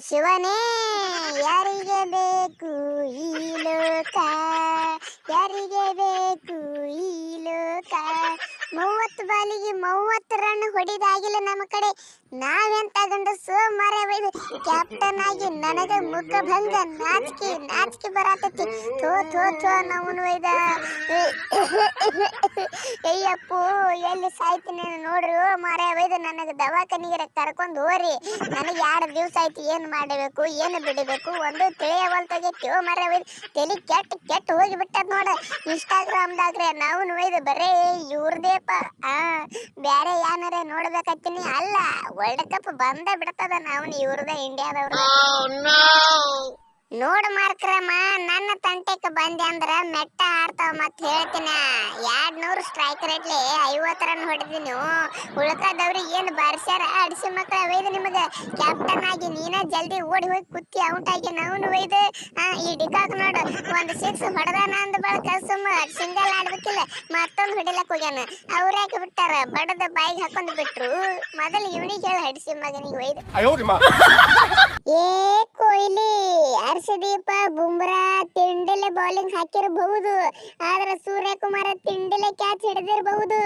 ಶಿವನೇ ಯಾರಿಗೆ ಬೇಕು ಈ ಲೋಕ? ಮೂವತ್ತು ಬಾಲಿಗೆ ಮೂವತ್ತು ರನ್ ಹೊಡಿದಾಗಿಲ್ಲ ನಮ್ಮ ಕಡೆ. ನಾವೆಂತ ಗಂಡಸು ಮರ ಕ್ಯಾಪ್ಟನ್ ಆಗಿ ನನಗೆ ಮುಖ ಭಂಗ ನಾಚಿಕೆ ನಾಚಿಕೆ ಬರತೈತಿ. ಥೋ ಥೋ ಥೋ, ನವನು ಒಯ್ದ ಅಯ್ಯಪ್ಪೋ, ಎಲ್ಲಿ ಸಾಯ್ತೀನಿ ನೋಡ್ರಿ. ಮರ ಒಯ್ದು ನನಗೆ ದವಾಖಾನಿಗೆ ಕರ್ಕೊಂಡು ಹೋರಿ. ನನಗೆ ಎರಡು ದಿವಸ ಆಯ್ತು, ಏನು ಮಾಡಬೇಕು, ಏನು ಬಿಡಬೇಕು, ಒಂದು ತಿಳಿಯವಲ್ತಾಗೈತಿ ಮರ ಒಯ್ದು ತಲೆ ಕೆಟ್ಟ ಕೆಟ್ಟ ಹೋಗಿಬಿಟ್ಟದ ನೋಡ. ಇನ್ಸ್ಟಾಗ್ರಾಮ್ದಾಗ್ರೆ ನಾವು ಒಯ್ದು ಬರೇ ಇವ್ರದೇಪ. ಬ್ಯಾರೆ ಏನಾರ ನೋಡ್ಬೇಕತ್ತೀನಿ? ಅಲ್ಲ ವರ್ಲ್ಡ್ ಕಪ್ ಬಂದ ಬಿಡ್ತದ ನಾವು ಇವ್ರದ ಇಂಡಿಯಾದವ್ರ ನೋಡ್ ಮಾರ್ಕ್ರಮ್ಮ ನನ್ನ ತಂಟೆಕ್ ಬಂದೆ ಅಂದ್ರ ಮೆಟ್ಟ ಆಡ್ತಾವ ಮತ್ ಹೇಳ್ತೀನ. ಎರಡ್ ನೂರು ಸ್ಟ್ರೈಕ್ ರೇಟ್ಲಿ ಐವತ್ತು ರನ್ ಹೊಡೆದಿನಿ. ಉಳ್ಕದವ್ರಿಗೆ ಏನ್ ಬಾರ್ಸ್ಯಾರ? ಅಡಿಸಿ ಮಕ್ಕಳ ಒಯ್ದು ನಿಮಗ ಕ್ಯಾಪ್ಟನ್ ಆಗಿ ನೀನ ಜಲ್ದಿ ಓಡಿ ಹೋಗಿ ಕುತ್ತಿ ಔಟ್ ಆಗಿ ನಾವು ಒಯ್ದು ಆ ಈ ಡಿಕಾಕ್ ನೋಡು ಒಂದ್ ಸಿಕ್ಸ್ ಹೊಡೆದಾನ ಅಂದ ಬಳಕ ಸುಮ್ಮ ಸಿಂಗಲ್ ಆಡ್ಬೇಕಿಲ್ಲ ಮತ್ತೊಂದು ಹೊಡಿಲಕ್ ಹೋಗ್ಯಾನ. ಅವ್ರ ಯಾಕೆ ಬಿಟ್ಟಾರ? ಬಡದ ಬಾಯಿಗೆ ಹಾಕೊಂಡ್ ಬಿಟ್ರು. ಮೊದಲು ಇವನಿಗೆ ಹೇಳಿ ಹಡಿಸಿ ಮಗನಿಗೆ ಒಯ್ದು. ಏ ಕೊಹ್ಲಿ ಹರ್ಷದೀಪ, ಬುಮ್ರಾ, ತಿಂಡಲೆ ಬೌಲಿಂಗ್ ಹಾಕಿರಬಹುದು. ಆದ್ರೆ ಸೂರ್ಯಕುಮಾರ ತಿಂಡಲೆ ಕ್ಯಾಚ್ ಹಿಡಿದಿರಬಹುದು.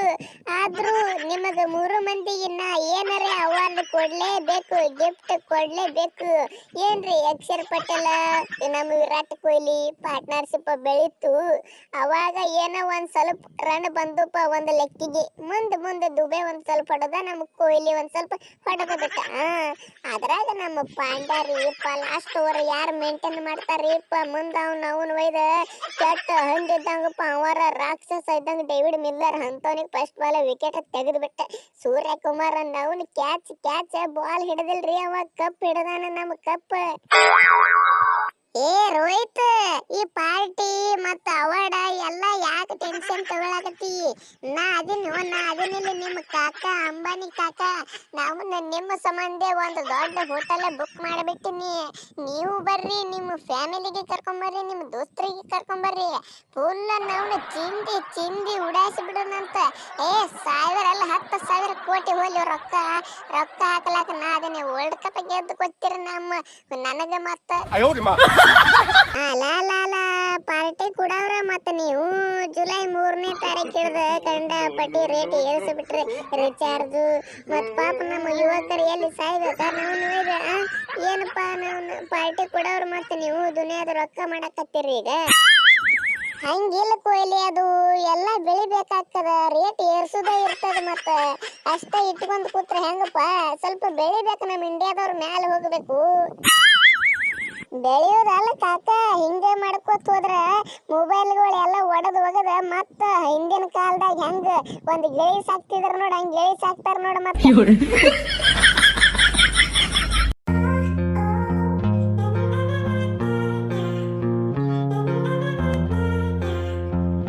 ಆದ್ರೂ ನಿಮಗೆ ಮೂರು ಮಂದಿಗಿನ್ನ ಏನರೇ ಅವಾರ್ಡ್ ಕೊಡ್ಲೇಬೇಕು ಗಿಫ್ಟ್ ಕೊಡ್ಲೇಬೇಕು. ಏನ್ರಿ ಅಕ್ಷರ್ ಪಟೇಲ, ನಮ್ಮ ವಿರಾಟ್ ಕೊಹ್ಲಿ ಪಾರ್ಟ್ನರ್ಶಿಪ್ ಬೆಳೀತು. ಅವಾಗ ಏನೋ ಒಂದ್ ಸ್ವಲ್ಪ ರನ್ ಬಂದಪ್ಪ ಒಂದ್ ಲೆಕ್ಕಿಗೆ. ಮುಂದ್ ಮುಂದೆ ದುಬೆ ಒಂದ್ ಸ್ವಲ್ಪ ಹೊಡೆದ, ನಮ್ಮ ಕೊಹ್ಲಿ ಒಂದ್ ಸ್ವಲ್ಪ ಹೊಡೆದ ಬಿಟ್ಟ. ಅದ್ರಾಗ ನಮ್ಮ ಪಾಂಡ್ಯ ರೀಪ ಲಾಸ್ಟ್ ಓವರ್ ಯಾರು ಮೇಂಟೈನ್ ಇಪ್ಪ ಮುಂದ ಅವ್ನ ಅವನ್ ಒಯ್ದ ಕೆಟ್ಟ ಹಂದಿದ್ದಂಗಪ್ಪ ಅವರ ರಾಕ್ಷಸ ಇದ್ದಂಗ ಡೇವಿಡ್ ಮಿಲ್ಲರ್ ಅಂತವನಿಗೆ ಫಸ್ಟ್ ಬಾಲ್ ವಿಕೆಟ್ ತೆಗೆದು ಬಿಟ್ಟ ಸೂರ್ಯಕುಮಾರ್ ಅವನು ಕ್ಯಾಚ್ ಕ್ಯಾಚ್ ಬಾಲ್ ಹಿಡದಿಲ್ರಿ ಅವ ಕಪ್ ಹಿಡದಾನ ನಮ್ಮ ಕಪ್ ಏ, ರೋಹಿತ್, ಈ ಪಾರ್ಟಿ ಮತ್ತ ಅವಾರ್ಡ್ ನಾ ಅದೀನಿ ನಾ ಅದಿನಿಲ್ಲ ನಿಮ್ಮ ಕಾಕ, ಅಂಬಾನಿ ಕಾಕ. ನಾವು ನಿಮ್ಮ ಸಂಬಂಧ ಒಂದು ದೊಡ್ಡ ಹೋಟೆಲ್ ಬುಕ್ ಮಾಡಿಬಿಟ್ಟಿನಿ. ನೀವು ಬರ್ರಿ, ನಿಮ್ಮ ಫ್ಯಾಮಿಲಿಗೆ ಕರ್ಕೊಂಬರ್ರಿ ನಿಮ್ಮ ದೋಸ್ತರಿಗೆ ಕರ್ಕೊಂಬರ್ರಿ ಫುಲ್ ನಾವು ಚಿಂದಿ ಚಿಂದಿ ಉಡಾಯಿಸಿ ಬಿಡೋಣಂತ ಏ, ಸಾ ಹತ್ತು ಸಾವಿರ ಕೋಟಿ ಹೋಲಿ ರೊಕ್ಕ. ರೊಕ್ಕ ಹಾಕಲಾಕ ನಾ ಅದನ್ನೇ ವರ್ಲ್ಡ್ ಕಪ್ ಗೆದ್ದು ಗೊತ್ತಿರ ನಮ್ಮ. ನನಗ ಮತ್ತ ಪಾರ್ಟಿ ಕೂಡ ಮತ್ತೆ ನೀವು. ಜುಲೈ ಮೂರನೇ ತಾರೀಕು ಹಿಡಿದ ಕಂಡ ಪಟ್ಟಿ ರೇಟ್ ಏರಿಸಿಬಿಟ್ರೆ. ರಿಚಾರ್ಜು ಮತ್ ಪಾಪ ನಮ್ಮ ಯುವಕರು ಎಲ್ಲಿ ಸಾಯ್ಬೇಕ? ನಾವು ಏನಪ್ಪಾ ನಾವು ಪಾರ್ಟಿ ಕೊಡವ್ರ ಮತ್ತೆ ನೀವು ದುನಿಯಾದ ರೊಕ್ಕ ಮಾಡಕತ್ತೀರಿ ಈಗ? ಹಂಗಿಲ್ಲ ಕೊಯ್ಲಿ ಅದು ಎಲ್ಲ ಬೆಳಿಬೇಕಾಗ್ತದ. ರೇಟ್ ಏರ್ಸುದೇ ಇರ್ತದ ಮತ್ತ. ಅಷ್ಟೇ ಇಟ್ಕೊಂಡ್ ಕೂತ್ರೆ ಹೆಂಗಪ್ಪ? ಸ್ವಲ್ಪ ಬೆಳಿಬೇಕು ನಮ್ಮ ಇಂಡಿಯಾದವ್ರ ಮ್ಯಾಲ ಹೋಗ್ಬೇಕು. ಬೆಳೆಯೋದಲ್ಲ ಕಾಕ, ಹಿಂಗೆ ಮಾಡ್ಕೋತ ಹೋದ್ರ ಮೊಬೈಲ್ಗಳು ಎಲ್ಲ ಒಡದ್ ಒಗದ ಮತ್ತ ಹಿಂದಿನ ಕಾಲದಾಗ ಹೆಂಗ? ಒಂದ್ ಗಿಳಿ ಸಾಕ್ತಿದ್ರ ನೋಡ, ಹಂಗ ಗಿಳಿ ಸಾಕ್ತಾರ ನೋಡ ಮತ್ತ.